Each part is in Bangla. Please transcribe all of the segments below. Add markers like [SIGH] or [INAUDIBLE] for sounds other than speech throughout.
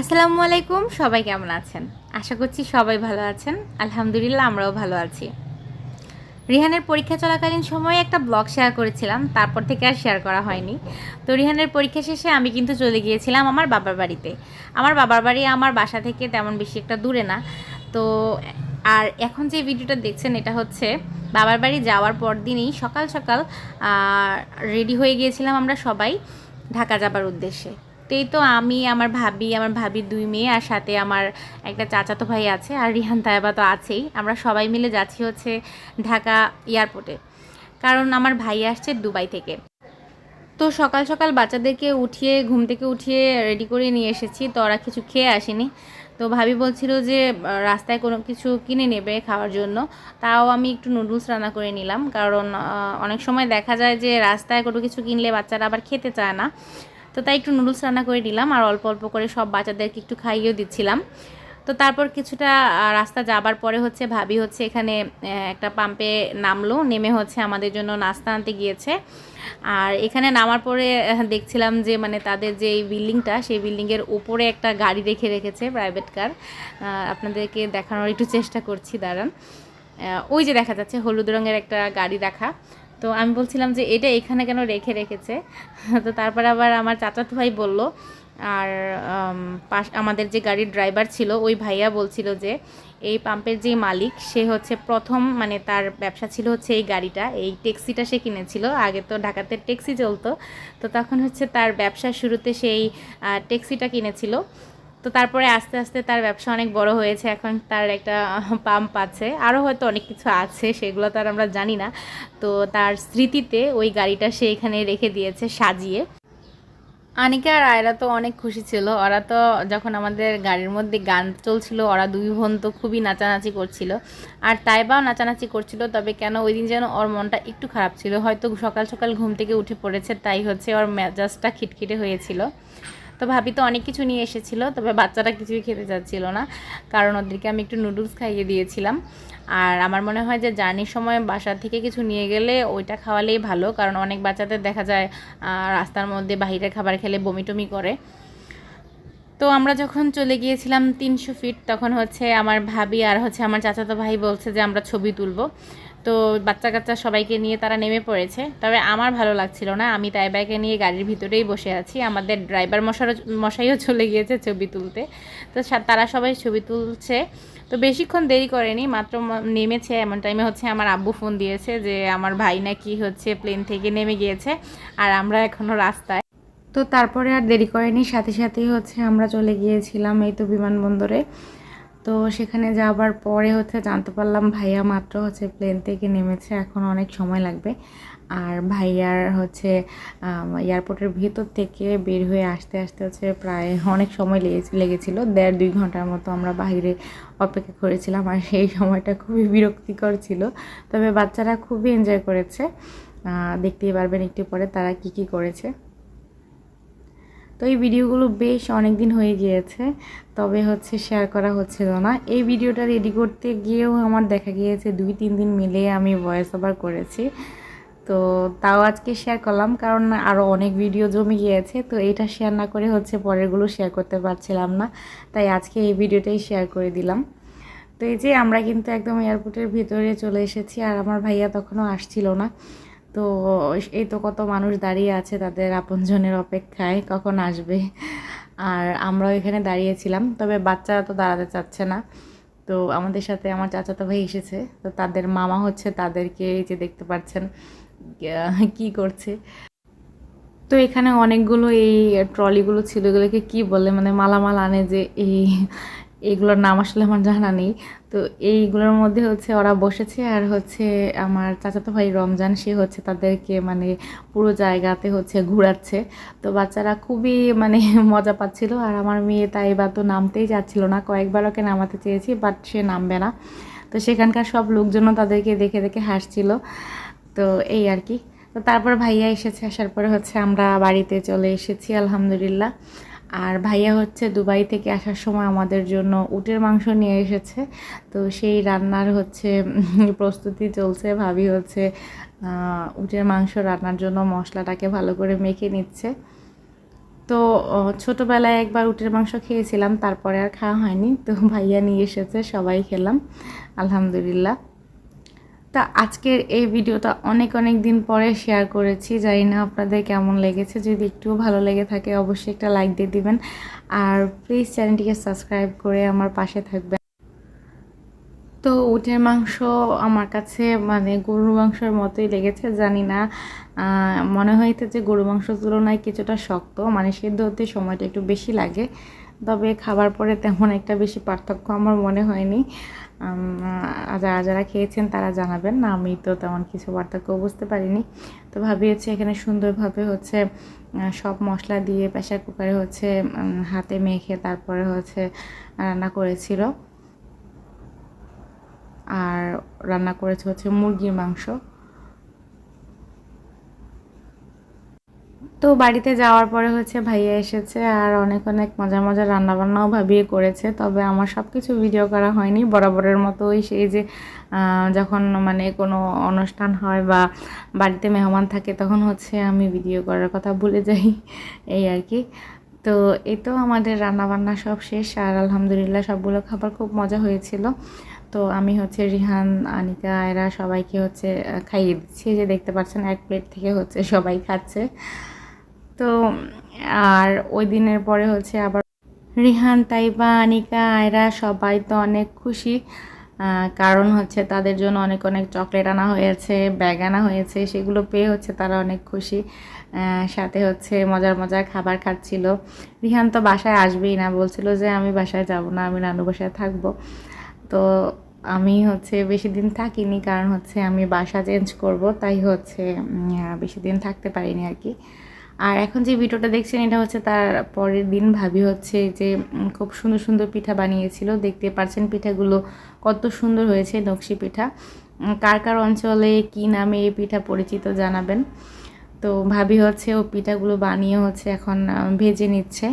আসসালামু আলাইকুম, সবাই কেমন আছেন? আশা করছি সবাই ভালো আছেন। আলহামদুলিল্লাহ, আমরাও ভালো আছি। রিহানের পরীক্ষা চলাকালীন সময়ে একটা ব্লগ শেয়ার করেছিলাম, তারপর থেকে আর শেয়ার করা হয়নি। তো রিহানের পরীক্ষা শেষে আমি কিন্তু চলে গিয়েছিলাম আমার বাবার বাড়িতে। আমার বাবার বাড়ি আমার বাসা থেকে তেমন বেশি একটা দূরে না। তো, আর এখন যে ভিডিওটা দেখছেন, এটা হচ্ছে বাবার বাড়ি যাওয়ার পর দিনই সকাল সকাল রেডি হয়ে গিয়েছিলাম আমরা সবাই ঢাকা যাবার উদ্দেশ্যে। এই তো আমি, আমার ভাবি, আমার ভাবির দুই মেয়ে আর সাথে আমার একটা চাচাতো ভাই আছে আর রিহান তাইবা তো আছেই। আমরা সবাই মিলে যাচ্ছি হচ্ছে ঢাকা এয়ারপোর্টে। কারণ আমার ভাই আসছে দুবাই থেকে। তো সকাল সকাল বাচ্চাদেরকে উঠিয়ে, ঘুম থেকে উঠিয়ে রেডি করে নিয়ে এসেছি। তো ওরা কিছু খেয়ে আসেনি। তো ভাবি বলছিল যে রাস্তায় কোনো কিছু কিনে নেবে খাওয়ার জন্য। তাও আমি একটু নুডলস রান্না করে নিলাম। কারণ অনেক সময় দেখা যায় যে রাস্তায় কোনো কিছু কিনলে বাচ্চারা আবার খেতে চায় না। তো তাই একটু নুডলস রান্না করে দিলাম আর অল্প অল্প করে সব বাচ্চাদেরকে একটু খাইয়েও দিচ্ছিলাম। তো তারপর কিছুটা রাস্তা যাবার পরে হচ্ছে ভাবি হচ্ছে এখানে একটা পাম্পে নামলো, নেমে হচ্ছে আমাদের জন্য নাস্তা আনতে গিয়েছে। আর এখানে নামার পরে দেখছিলাম যে মানে তাদের যে বিল্ডিংটা, সেই বিল্ডিংয়ের উপরে একটা গাড়ি রেখে রেখেছে প্রাইভেট কার আপনাদেরকে দেখানোর একটু চেষ্টা করছি, দাঁড়ান। ওই যে দেখা যাচ্ছে হলুদ রঙের একটা গাড়ি রাখা। তো আমি বলছিলাম যে এটা এখানে কেন রেখে রেখেছে? [LAUGHS] তো তারপর আবার আমার চাচাতো ভাই বলল, আর পাশ, আমাদের যে গাড়ির ড্রাইভার ছিল, ওই ভাইয়া বলছিল যে এই পাম্পের যে মালিক, সে হচ্ছে প্রথম মানে তার ব্যবসা ছিল হচ্ছে এই গাড়িটা, এই ট্যাক্সিটা সে কিনেছিল। আগে তো ঢাকাতে ট্যাক্সি চলতো। তো তখন হচ্ছে তার ব্যবসার শুরুতে সেই ট্যাক্সিটা কিনেছিল। তো তারপরে আস্তে আস্তে তার ব্যবসা অনেক বড় হয়েছে, এখন তার একটা পাম্প আছে আরও হয়তো অনেক কিছু আছে, সেগুলো তো আর আমরা জানি না। তো তার স্মৃতিতে ওই গাড়িটা সে এখানে রেখে দিয়েছে সাজিয়ে। আনিকা আর আয়রা তো অনেক খুশি ছিল, ওরা তো যখন আমাদের গাড়ির মধ্যে গান চলছিল, ওরা দুই বোন তো খুবই নাচানাচি করছিল। আর তাইবাও নাচানাচি করছিল, তবে কেন ওই দিন যেন ওর মনটা একটু খারাপ ছিল। হয়তো সকাল সকাল ঘুম থেকে উঠে পড়েছে, তাই হচ্ছে ওর মেজাজটা খিটখিটে হয়েছিল। তো ভাবি তো অনেক কিছু নিয়ে এসেছিল, তবে বাচ্চারা কিছুই খেতে চাচ্ছিল না। কারণ ওদেরকে আমি একটু নুডলস খাইয়ে দিয়েছিলাম। আর আমার মনে হয় যে জার্নির সময় বাসা থেকে কিছু নিয়ে গেলে ওইটা খাওয়ালেই ভালো, কারণ অনেক বাচ্চাদের দেখা যায় রাস্তার মধ্যে বাইরের খাবার খেলে বমি টমি করে। তো আমরা যখন চলে গিয়েছিলাম তিনশো ফিট, তখন হচ্ছে আমার ভাবি আর হচ্ছে আমার চাচাতো ভাই বলছে যে আমরা ছবি তুলবো। তো বাচ্চা কাচ্চা সবাইকে নিয়ে তারা নেমে পড়েছে। তবে আমার ভালো লাগছিল না। আমি তাইবাকে নিয়ে গাড়ির ভিতরেই বসে আছি। আমাদের ড্রাইভার মশারও মশাইও চলে গিয়েছে ছবি তুলতে। তো তারা সবাই ছবি তুলছে। তো বেশিক্ষণ দেরি করেনি, মাত্র নেমেছে এমন টাইমে হচ্ছে আমার আব্বু ফোন দিয়েছে যে আমার ভাই নাকি হচ্ছে প্লেন থেকে নেমে গিয়েছে আর আমরা এখনও রাস্তায়। তো তারপরে আর দেরি করেনি। সাথে সাথেই হচ্ছে আমরা চলে গিয়েছিলাম এই তো বিমানবন্দরে। তো সেখানে যাবার পরে হচ্ছে জানতে পারলাম ভাইয়া মাত্র হচ্ছে প্লেন থেকে নেমেছে, এখন অনেক সময় লাগবে। আর ভাইয়ার হচ্ছে এয়ারপোর্টের ভিতর থেকে বের হয়ে আসতে আসতে হচ্ছে প্রায় অনেক সময় লেগে- লেগেছিল। দেড় দুই ঘণ্টার মতো আমরা বাইরে অপেক্ষা করেছিলাম আর সেই সময়টা খুবই বিরক্তিকর ছিল। তবে বাচ্চারা খুবই এনজয় করেছে। দেখতেই পারবেন একটু পরে তারা কি কি করেছে। তো এই ভিডিওগুলো বেশ অনেক দিন হয়ে গিয়েছে, তবে হচ্ছে শেয়ার করা হচ্ছিল না। এই ভিডিওটা রেডি করতে গিয়েও আমার দেখা গিয়েছে দুই, তিন দিন মিলে আমি ভয়েস ওভার করেছি। তো তাও আজকে শেয়ার করলাম, কারণ আরও অনেক ভিডিও জমে গিয়েছে, তো এটা শেয়ার না করে হচ্ছে পরেরগুলো শেয়ার করতে পারছিলাম না, তাই আজকে এই ভিডিওটাই শেয়ার করে দিলাম। তো এই যে আমরা কিন্তু একদম এয়ারপোর্টের ভিতরে চলে এসেছি, আর আমার ভাইয়া তখনও আসছিল না। তো এই তো কত মানুষ দাঁড়িয়ে আছে তাদের আপনজনের অপেক্ষায়, কখন আসবে? আর আমরাও এখানে দাঁড়িয়েছিলাম, তবে বাচ্চারা তো দাঁড়াতে চাচ্ছে না। তো আমাদের সাথে আমার চাচাতো ভাই এসেছে, তো তাদের মামা হচ্ছে তাদেরকে এই যে দেখতে পাচ্ছেন কি করছে। তো এখানে অনেকগুলো এই ট্রলিগুলো ছিল, এগুলোকে কি বলে মানে মালামাল আনে যে এই এইগুলোর নাম আসলে আমার জানা নেই। তো এইগুলোর মধ্যে হচ্ছে ওরা বসেছে আর হচ্ছে আমার চাচাতো ভাই রমজান, সে হচ্ছে তাদেরকে মানে পুরো জায়গাতে হচ্ছে ঘোরাচ্ছে। তো বাচ্চারা খুবই মানে [LAUGHS] মজা পাচ্ছিল আর আমার মেয়ে তাই বা তো নামতেই যাচ্ছিল না। কয়েকবার ওকে নামাতে চেয়েছি, বাট সে নামবে না। তো সেখানকার সব লোকজনও তাদেরকে দেখে দেখে হাসছিল। তো এই আর কি। তো তারপর ভাইয়া এসেছে, আসার পরে হচ্ছে আমরা বাড়িতে চলে এসেছি, আলহামদুলিল্লাহ। আর ভাইয়া হচ্ছে দুবাই থেকে আসার সময় আমাদের জন্য উটের মাংস নিয়ে এসেছে। তো সেই রান্নার হচ্ছে [LAUGHS] প্রস্তুতি চলছে। ভাবি হচ্ছে উটের মাংস রান্নার জন্য মশলাটাকে ভালো করে মেখে নিচ্ছে। তো ছোটোবেলায় একবার উটের মাংস খেয়েছিলাম, তারপরে আর খাওয়া হয়নি। তো ভাইয়া নিয়ে এসেছে, সবাই খেলাম। আলহামদুলিল্লাহ। তা আজকের এই ভিডিওটা অনেক অনেক দিন পরে শেয়ার করেছি। জানি না আপনাদের কেমন লেগেছে। যদি একটুও ভালো লেগে থাকে, অবশ্যই একটা লাইক দিয়ে দিবেন। আর প্লিজ চ্যানেলটিকে সাবস্ক্রাইব করে আমার পাশে থাকবেন। তো উটের মাংস আমার কাছে মানে গরুর মাংসের মতোই লেগেছে, জানি না। মনে হয়েছে যে গরু মাংসের তুলনায় কিছুটা শক্ত মানে সেদ্ধ হতে সময়টা একটু বেশি লাগে। তবে খাবার পরে তেমন একটা বেশি পার্থক্য আমার মনে হয়নি। যারা যারা খেয়েছেন তারা জানাবেন না, আমি তো তেমন কিছু পার্থক্য বুঝতে পারিনি। তো ভাবি হচ্ছে এখানে সুন্দরভাবে হচ্ছে সব মশলা দিয়ে প্রেশার কুকারে হচ্ছে হাতে মেখে তারপরে হচ্ছে রান্না করেছিল। আর রান্না করেছে হচ্ছে মুরগির মাংস। তো বাড়িতে যাওয়ার পরে হচ্ছে ভাইয়া এসেছে আর অনেক অনেক মজার মজার রান্নাবান্নাও ভাবিয়ে করেছে। তবে আমার সব কিছু ভিডিও করা হয়নি। বরাবরের মতোই সেই যে যখন মানে কোনো অনুষ্ঠান হয় বা বাড়িতে মেহমান থাকে তখন হচ্ছে আমি ভিডিও করার কথা ভুলে যাই, এই আর কি। তো এই তো আমাদের রান্নাবান্না সব শেষ আর আলহামদুলিল্লাহ সবগুলো খাবার খুব মজা হয়েছিল। তো আমি হচ্ছে রিহান, আনিকা, এরা সবাইকে হচ্ছে খাইয়ে দিচ্ছি। যে দেখতে পাচ্ছেন এক প্লেট থেকে হচ্ছে সবাই খাচ্ছে। তো, আর ওই দিনের পরে হচ্ছে আবার রিহান, তাইবা, আনিকা, আয়রা সবাই তো অনেক খুশি। কারণ হচ্ছে তাদের জন্য অনেক অনেক চকলেট আনা হয়েছে, ব্যাগ আনা হয়েছে, সেগুলো পেয়ে হচ্ছে তারা অনেক খুশি। সাথে হচ্ছে মজার মজার খাবার খাচ্ছিল। রিহান তো বাসায় আসবেই না, বলছিল যে আমি বাসায় যাব না, আমি নানু বাসায় থাকব। তো আমি হচ্ছে বেশি দিন থাকিনি, কারণ হচ্ছে আমি বাসা চেঞ্জ করব, তাই হচ্ছে বেশি দিন থাকতে পারিনি আর কি। আর এখন যে ভিডিওটা দেখছেন, এটা হচ্ছে তার পরের দিন। ভাবি হচ্ছে যে খুব সুন্দর সুন্দর পিঠা বানিয়েছিল। দেখতে পারছেন পিঠাগুলো কত সুন্দর হয়েছে, নকশি পিঠা। কার কার অঞ্চলে কি নামে এই পিঠা পরিচিত জানাবেন। তো ভাবি হচ্ছে ও পিঠাগুলো বানিয়ে হচ্ছে এখন ভেজে নিচ্ছে।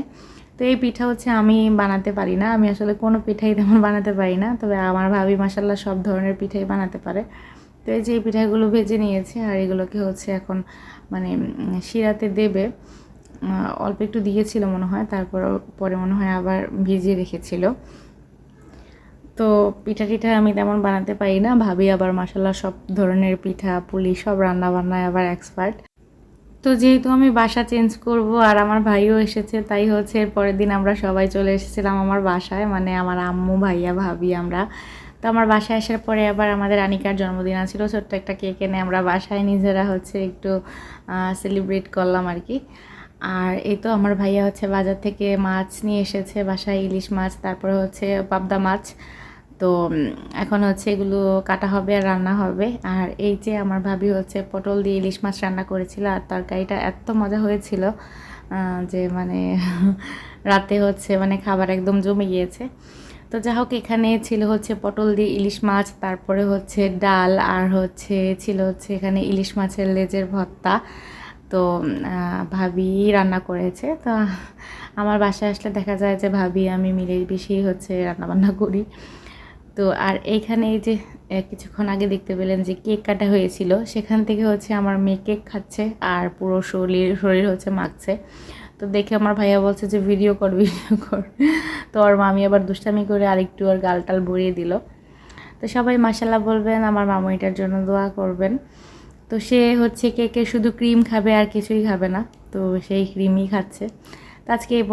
তো এই পিঠা হচ্ছে আমি বানাতে পারি না। আমি আসলে কোনো পিঠাই তেমন বানাতে পারি না। তবে আমার ভাবি মাসাল্লাহ সব ধরনের পিঠাই বানাতে পারে। তো এই যে এই পিঠাগুলো ভেজে নিয়েছে, আর এগুলোকে হচ্ছে এখন মানে শিরাতে দেবে। অল্প একটু দিয়েছিল মনে হয়, তারপর পরে মনে হয় আবার ভিজিয়ে রেখেছিল। তো পিঠা টিঠা আমি তেমন বানাতে পারি না, ভাবি আবার মাসাল্লাহ সব ধরনের পিঠা, পুলি সব রান্না বান্নায় আবার এক্সপার্ট তো যেহেতু আমি বাসা চেঞ্জ করব আর আমার ভাইও এসেছে, তাই হচ্ছে পরের দিন আমরা সবাই চলে এসেছিলাম আমার বাসায় মানে আমার আম্মু, ভাইয়া, ভাবি, আমরা। তো আমার বাসায় আসার পরে আবার আমাদের আনিকার জন্মদিন আছিল, ছোট্ট একটা কেক এনে আমরা বাসায় নিজেরা হচ্ছে একটু সেলিব্রেট করলাম আর কি। আর এই তো আমার ভাইয়া হচ্ছে বাজার থেকে মাছ নিয়ে এসেছে, বাসায় ইলিশ মাছ, তারপরে হচ্ছে পাবদা মাছ। তো এখন হচ্ছে এগুলো কাটা হবে আর রান্না হবে। আর এই যে আমার ভাবি হচ্ছে পটল দিয়ে ইলিশ মাছ রান্না করেছিল আর তরকারিটা এত মজা হয়েছিল যে মানে [LAUGHS] রাতে হচ্ছে মানে খাবার একদম জমে গিয়েছে। তো যা হোক, এখানে ছিল হচ্ছে পটল দিয়ে ইলিশ মাছ, তারপরে হচ্ছে ডাল, আর হচ্ছে ছিল হচ্ছে এখানে ইলিশ মাছের লেজের ভর্তা। তো ভাবি রান্না করেছে। তো আমার বাসায় আসলে দেখা যায় যে ভাবি, আমি মিলে বেশি হচ্ছে রান্না বান্না করি। তো আর এইখানে এই যে কিছুক্ষণ আগে দেখতে পেলেন যে কেক কাটা হয়েছিল। সেখান থেকে হচ্ছে আমার মেয়ে কেক খাচ্ছে, আর পুরো শরীর শরীর হচ্ছে মাখছে। তো দেখে আমার ভাইয়া বলছে যে, ভিডিও কর ভিডিও কর। তো ওর মামি আবার দুষ্টামি করে আরেকটু ওর গাল টাল ভরিয়ে দিল। তো সবাই মাসাল্লাহ বলবেন, আমার মামুইটার জন্য দোয়া করবেন। তো সে হচ্ছে কে কে শুধু ক্রিম খাবে আর কিছুই খাবে না, তো সেই ক্রিমই খাচ্ছে। তো আজকে